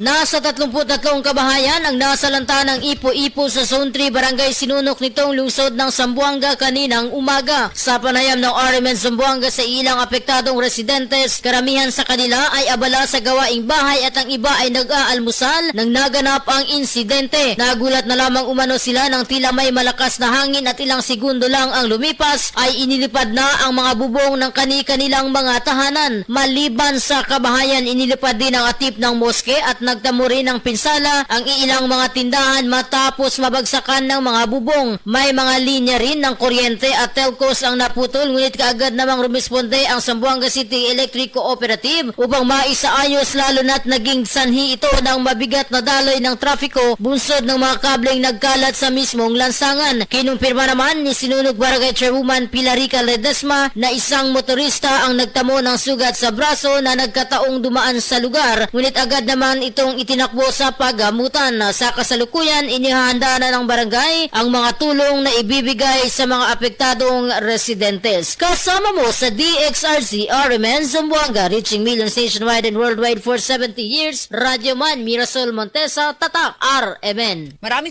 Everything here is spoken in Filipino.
Nasa 33 kabahayan ang nasalanta ng Ipo-Ipo sa Zone 3 Barangay Sinunok nitong lungsod ng Sambuanga kaninang umaga. Sa panayam ng RMN Sambuanga sa ilang apektadong residentes, karamihan sa kanila ay abala sa gawaing bahay at ang iba ay nag-aalmusal nang naganap ang insidente. Nagulat na lamang umano sila nang tila may malakas na hangin at ilang segundo lang ang lumipas ay inilipad na ang mga bubong ng kani-kanilang mga tahanan. Maliban sa kabahayan, inilipad din ang atip ng moske at nagtamo rin ng pinsala ang ilang mga tindahan matapos mabagsakan ng mga bubong. May mga linya rin ng kuryente at telcos ang naputol ngunit kaagad namang rumisponde ang Sambuanga City Electric Cooperative upang maisaayos lalo na't naging sanhi ito ng mabigat na daloy ng trafiko bunsod ng mga kableng nagkalat sa mismong lansangan. Kinumpirma naman ni Sinunog Barangay Chairwoman Pilarica Ledesma na isang motorista ang nagtamo ng sugat sa braso na nagkataong dumaan sa lugar ngunit agad naman itong itinakbo sa pagamutan. Sa kasalukuyan, inihahanda na ng barangay ang mga tulong na ibibigay sa mga apektadong residentes. Kasama mo sa DXRC RMN Zamboanga, reaching millions nationwide and worldwide for 70 years, Radyo Man Mirasol Montesa, Tatak RMN. Maraming